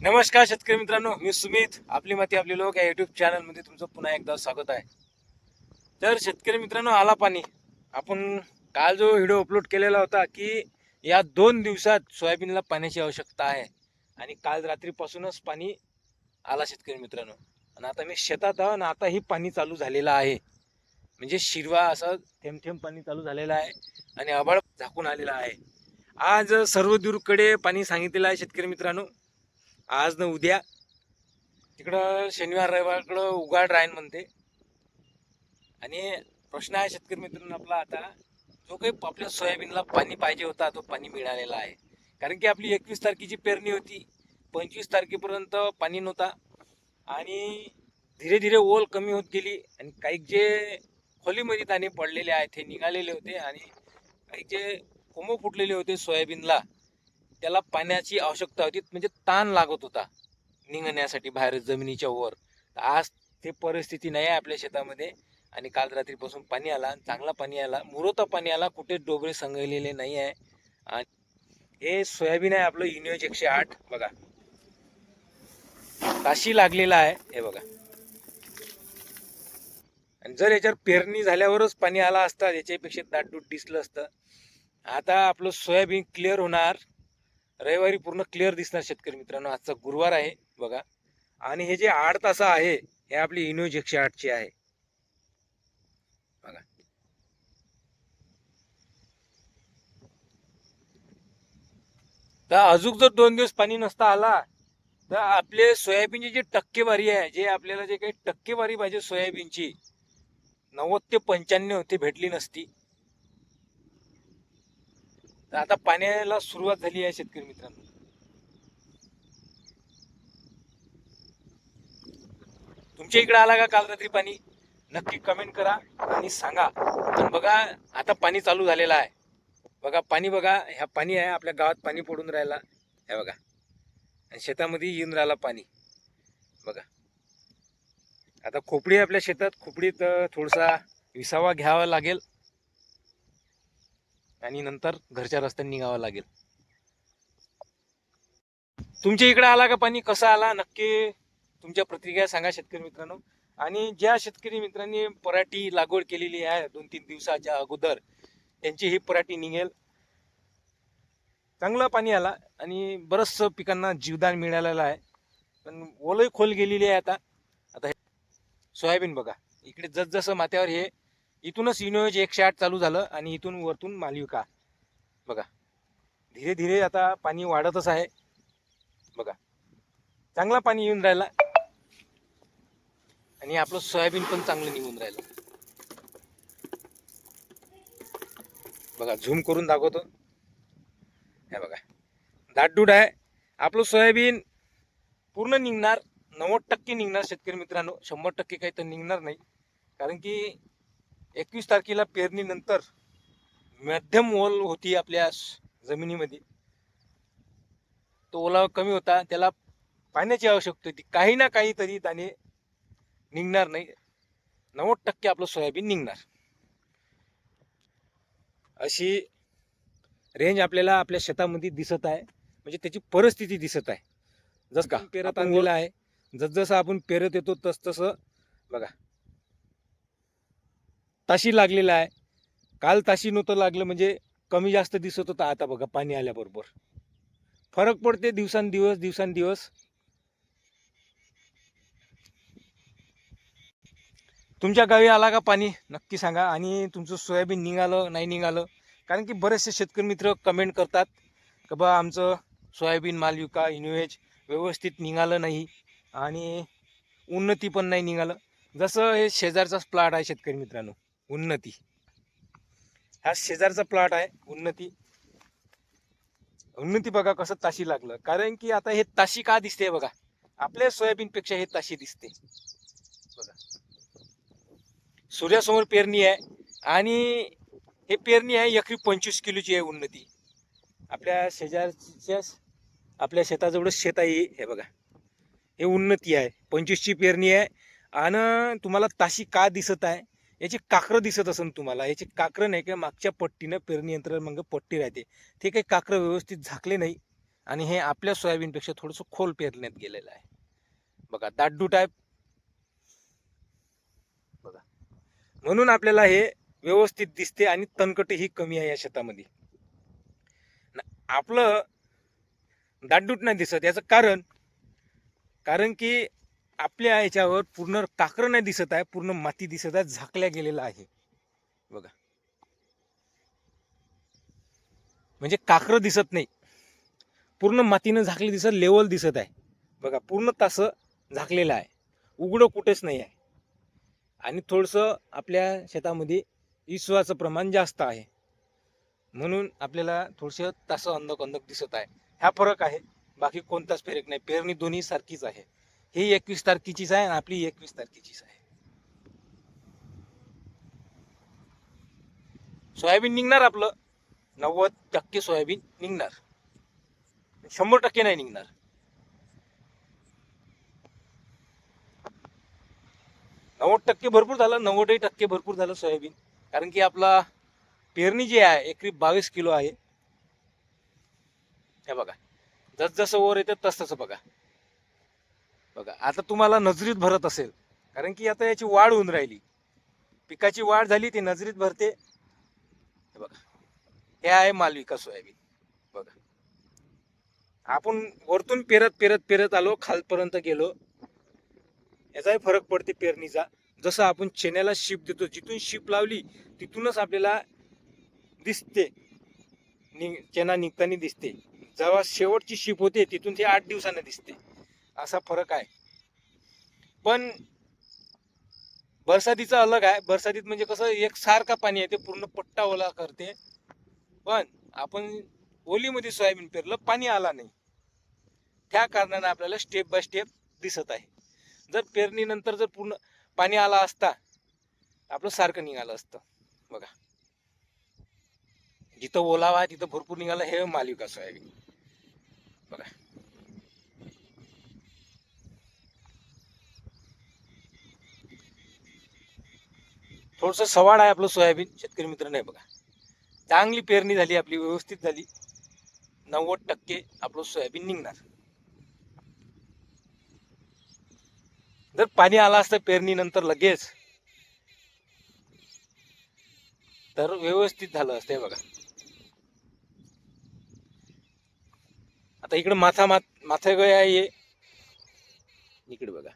नमस्कार शेतकरी मित्रांनो मी सुमित. आपली माती आपली लोक या युट्यूब चॅनलमध्ये तुमचं पुन्हा एकदा स्वागत आहे. तर शेतकरी मित्रांनो आला पाणी. आपण काल जो व्हिडिओ अपलोड केलेला होता की या दोन दिवसात सोयाबीनला पाण्याची आवश्यकता आहे. आणि काल रात्रीपासूनच पाणी आला शेतकरी मित्रांनो. आणि आता मी शेतात आहो आणि आताही पाणी चालू झालेलं आहे. म्हणजे शिरवा असं थेंब थेंब पाणी चालू झालेलं आहे आणि आबाळ झाकून आलेला आहे. आज सर्व दूरकडे पाणी सांगितलेलं आहे शेतकरी मित्रांनो. आज न उद्या तिकडं शनिवार रविवारकडं उघाड राहीन म्हणते. आणि प्रश्न आहे शेतकरी मित्रांनो आपला आता जो काही आपल्या सोयाबीनला पाणी पाहिजे होता तो पाणी मिळालेला आहे. कारण की आपली एकवीस तारखेची पेरणी होती पंचवीस तारखेपर्यंत पाणी नव्हता. आणि धीरे धीरे ओल कमी होत गेली आणि काही जे खोलीमध्ये दाणे पडलेले आहेत ते निघालेले होते आणि काही जे कोंब फुटलेले होते सोयाबीनला त्याला पाण्याची आवश्यकता होती म्हणजे ताण लागत होता निघण्यासाठी बाहेर जमिनीच्या वर. आज ते परिस्थिती नाही आहे आपल्या शेतामध्ये आणि काल रात्रीपासून पाणी आला चांगला पाणी आला मुरवता पाणी आला कुठे डोबरे संगलेले नाही आहे. आणि हे सोयाबीन आहे आपलं युनियोज एकशे आठ बघा. ताशी लागलेला आहे हे बघा. आणि जर याच्यावर पेरणी झाल्यावरच पाणी आला असता याच्यापेक्षा दाटदूट दिसलं असतं. आता आपलं सोयाबीन क्लिअर होणार. रविवारी पूर्ण क्लिअर दिसणार शेतकरी मित्रांनो. आजचा गुरुवार आहे बघा. आणि हे जे आठ तास आहे हे आपली इन्यूज एकशे आठची आहे. बघा. तर अजून जर दोन दिवस पाणी नसता आला तर आपले सोयाबीनची जी टक्केवारी आहे जे आपल्याला जे काही टक्केवारी पाहिजे सोयाबीनची नव्वद ते पंच्याण्णव ते भेटली नसती. तर आता पाण्याला सुरुवात झाली आहे शेतकरी मित्रांनो. तुमच्या इकडे आला का काल रात्री पाणी? नक्की कमेंट करा आणि सांगा. पण बघा आता पाणी चालू झालेलं आहे. बघा पाणी बघा ह्या पाणी आहे आपल्या गावात पाणी पडून राहिला. हे बघा. आणि शेतामध्ये येऊन राहिला पाणी. बघा. आता खोपडी आहे आपल्या शेतात. खोपडीत थोडासा विसावा घ्यावा लागेल. आणि नंतर घरच्या रस्त्याने निघावं लागेल. तुमच्या इकडे आला का पाणी? कसं आला? नक्की तुमच्या प्रतिक्रिया सांगा शेतकरी मित्रांनो. आणि ज्या शेतकरी मित्रांनी पराठी लागवड केलेली आहे दोन तीन दिवसाच्या अगोदर त्यांची ही पराठी निघेल. चांगलं पाणी आला आणि बरंचसं पिकांना जीवदान मिळालेलं आहे. पण ओलही खोल गेलेली आहे आता. आता हे सोयाबीन बघा. इकडे जसजसं माथ्यावर हे इथूनच युनियोज एकशे आठ चालू झालं आणि इथून वरतून मालविका बघा. धीरे धीरे आता पाणी वाढतच आहे. बघा. चांगला पाणी येऊन राहिला. आणि आपलं सोयाबीन पण चांगलं निघून राहिलं. बघा झूम करून दाखवतो. हे बघा. दाटडूड आहे. आपलं सोयाबीन पूर्ण निघणार. नव्वद टक्के निघणार शेतकरी मित्रांनो. शंभर टक्के काही तर निघणार नाही. कारण की एकवीस तारखेला पेरणीनंतर मध्यम ओल होती आपल्या जमिनीमध्ये. तो ओलावा कमी होता. त्याला पाण्याची आवश्यकता होती. काही ना काही तरी दाणे निघणार नाही. नव्वद टक्के आपलं सोयाबीन निघणार. अशी रेंज आपल्याला आपल्या शेतामध्ये दिसत आहे. म्हणजे त्याची परिस्थिती दिसत आहे. जस का? पेरत आणलेलं आहे. जसजसं आपण पेरत येतो तस तसं बघा. ताशी लागलेला आहे. काल ताशी नव्हतं लागलं म्हणजे कमी जास्त दिसत होतं. आता बघा पाणी आल्याबरोबर. फरक पडते दिवसांदिवस दिवसांदिवस. तुमच्या गावी आला का पाणी? नक्की सांगा. आणि तुमचं सोयाबीन निघालं नाही निघालं? कारण की बरेचसे शेतकरी मित्र कमेंट करतात का बा आमचं सोयाबीन मालविका इन्व्हेज व्यवस्थित निघालं नाही. आणि उन्नती पण नाही निघालं. जसं हे शेजारचाच प्लॉट आहे शेतकरी मित्रांनो. उन्नती. हा शेजारचा प्लॉट आहे उन्नती. उन्नती बघा कसं ताशी लागलं. कारण की आता हे ताशी का दिसते बघा? आपल्या सोयाबीनपेक्षा हे ताशी दिसते. बघा. सूर्यासमोर पेरणी आहे आणि हे पेरणी आहे एकरी पंचवीस किलोची आहे उन्नती. आपल्या शेजारच्या आपल्या शेताजवळ शेत आहे हे बघा. हे उन्नती आहे पंचवीसची पेरणी आहे. आणि तुम्हाला ताशी का दिसत आहे? याची काकरं दिसत असेल तुम्हाला. याची काकरं नाही का मागच्या पट्टीनं पेरणी यंत्र मग पट्टी राहते. ते काही काकरं व्यवस्थित झाकले नाही आणि हे आपल्या सोयाबीनपेक्षा थोडंसं खोल पेरण्यात गेलेलं आहे. बघा दाटडू टाईप बघा. म्हणून आपल्याला हे व्यवस्थित दिसते आणि तणकट ही कमी आहे या शेतामध्ये. आपलं दाटडूट नाही दिसत. याचं कारण कारण की आपल्या याच्यावर पूर्ण काकरं नाही दिसत आहे पूर्ण माती दिसत आहे झाकल्या गेलेलं आहे. बघा. म्हणजे काकरं दिसत नाही. पूर्ण मातीनं झाकली दिसत लेवल दिसत आहे. बघा पूर्ण तासं झाकलेलं आहे. उघडं कुठेच नाही आहे. आणि थोडंसं आपल्या शेतामध्ये विश्वाचं प्रमाण जास्त आहे. म्हणून आपल्याला थोडंसं तासं अंधक अंधक दिसत आहे. हा फरक आहे. बाकी कोणताच फरक नाही. पेरणी दोन्ही सारखीच आहे. ही एकवीस तारखेचीच आहे आणि आपली एकवीस तारखेचीच आहे. सोयाबीन निघणार आपलं. नव्वद टक्के सोयाबीन निघणार. शंभर टक्के नाही निघणार. नव्वद टक्के भरपूर झालं नव्वदही टक्के भरपूर झालं सोयाबीन. कारण की आपला पेरणी जी आहे एकरी बावीस किलो आहे. हे बघा. जसजसं वर येतं तस तसं बघा. बघा आता तुम्हाला नजरीत भरत असेल कारण की आता याची वाढ होऊन राहिली. पिकाची वाढ झाली ती नजरीत भरते. बघा हे आहे मालविका सोयाबीन. बघा आपण वरतून पेरत पेरत पेरत आलो खालपर्यंत गेलो. याचाही फरक पडते पेरणीचा. जसं आपण चेन्याला शिप देतो जिथून शिप लावली तिथूनच आपल्याला दिसते. नि चेना निघताना दिसते. जेव्हा शेवटची शिप होते तिथून ते आठ दिवसानं दिसते. असा फरक आहे. पण बरसातीचं अलग आहे. बरसातीत म्हणजे कसं एक सारखा पाणी आहे ते पूर्ण पट्टा ओला करते. पण आपण ओलीमध्ये सोयाबीन पेरलं पाणी आला नाही. त्या कारणाने आपल्याला स्टेप बाय स्टेप दिसत आहे. जर पेरणीनंतर जर पूर्ण पाणी आला असता आपलं सारखं निघालं असतं. बघा. जिथं ओलावा आहे तिथं भरपूर निघालं हे मालिका सोयाबीन. बघा. थोडस सवाड आहे आपलं सोयाबीन शेतकरी मित्र नाही बघा. चांगली पेरणी झाली आपली व्यवस्थित झाली. नव्वद टक्के आपलं सोयाबीन निघणार. जर पाणी आलं असतं पेरणीनंतर लगेच तर व्यवस्थित झालं असतं हे बघा. आता इकडं माथा माथ माथा गय आहे. हे. इकडे बघा.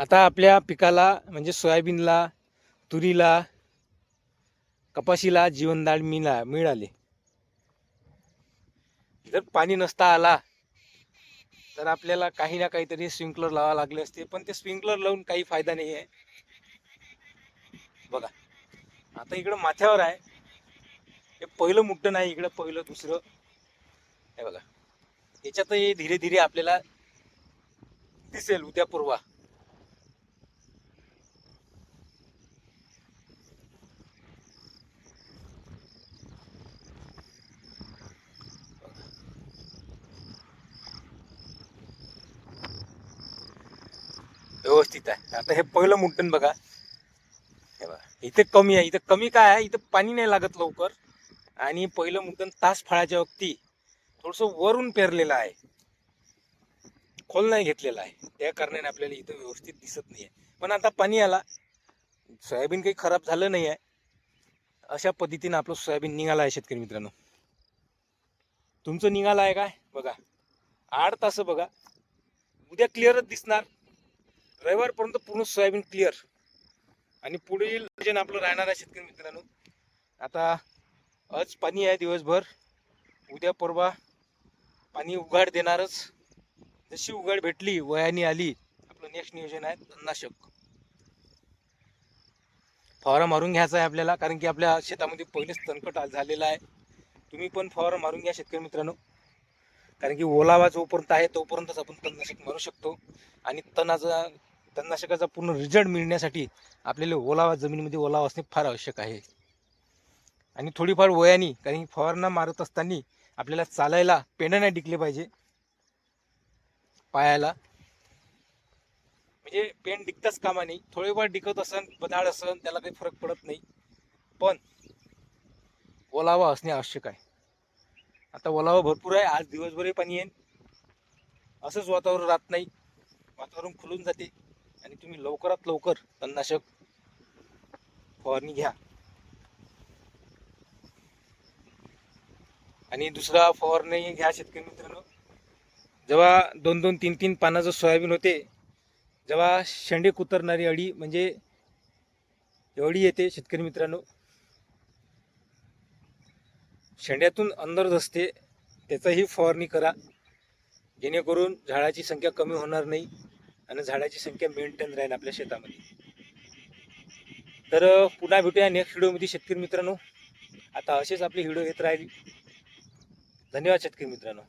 आता आपल्या पिकाला म्हणजे सोयाबीनला तुरीला कपाशीला जीवनदाळ मिळा मिळाले. जर पाणी नसता आला तर आपल्याला काही ना काहीतरी स्प्रिंकलर लावा लागले असते पण ते स्प्रिंकलर लावून काही फायदा नाही आहे. बघा आता इकडं माथ्यावर आहे. हे पहिलं मुठं नाही इकडं पहिलं दुसरं. हे बघा याच्यातही धीरे धीरे आपल्याला दिसेल उद्या पूर्वा. व्यवस्थित आहे. आता हे पहिलं मुंटण बघा. हे बघा. इथे कमी आहे. इथं कमी काय आहे? इथं पाणी नाही लागत लवकर. आणि पहिलं मुंटण तास फळाच्या वक्ती थोडस वरून पेरलेलं आहे. खोल नाही घेतलेला आहे. त्या कारणाने आपल्याला इथं व्यवस्थित दिसत नाही आहे पण आता पाणी आला. सोयाबीन काही खराब झालं नाही आहे अशा पद्धतीने आपलं सोयाबीन निघालं आहे शेतकरी मित्रांनो. तुमचं निघालं आहे काय? बघा. आठ तास बघा. उद्या क्लिअरच दिसणार. रविवारपर्यंत पूर्ण सोयाबीन क्लिअर आणि पुढील जे आपलं राहणार आहे शेतकरी मित्रांनो. आता आज पाणी आहे दिवसभर. उद्या परवा पाणी उघाड देणारच. जशी उघाड भेटली वयाने आली आपलं नेक्स्ट नियोजन आहे तणनाशक. फवारा मारून घ्यायचा आहे आपल्याला कारण की आपल्या शेतामध्ये पहिलेच तणकट झालेला आहे. तुम्ही पण फवारा मारून घ्या शेतकरी मित्रांनो. कारण की ओलावा जोपर्यंत आहे तोपर्यंतच आपण तणनाशक मारू शकतो. आणि तणाचा तणनाशकाचा पूर्ण रिझल्ट मिळण्यासाठी आपल्याला ओलावा जमिनीमध्ये ओलावा असणे फार आवश्यक आहे. आणि थोडीफार वयानी कारण की फवारणा मारत असताना आपल्याला चालायला पेंढा नाही टिकले पाहिजे. पायाला. म्हणजे पेन डिकताच कामा नाही थोडेफार डिकत असन बदाड असन त्याला काही फरक पडत नाही. पण ओलावा असणे आवश्यक आहे. आता ओलावा भरपूर आहे. आज दिवसभरही पाणी येईल असंच वातावरण राहत नाही. वातावरण खुलून जाते. आणि तुम्ही लवकरात लवकर तणनाशक फवारणी घ्या. आणि दुसरा फवारणी घ्या शेतकरी मित्रांनो. जेव्हा दोन दोन तीन तीन पानाचं सोयाबीन होते जेव्हा शेंडे कुतरणारी अळी म्हणजे एवढी येते शेतकरी मित्रांनो. शेंड्यातून अंदर धसते त्याचाही फवारणी करा. जेणेकरून झाडाची संख्या कमी होणार नाही. आणि झाडाची संख्या मेंटेन राहील आपल्या शेतामध्ये. तर पुन्हा भेटूया नेक्स्ट व्हिडिओमध्ये शेतकरी मित्रांनो. आता असेच आपले व्हिडिओ येत राहील. धन्यवाद शेतकरी मित्रांनो.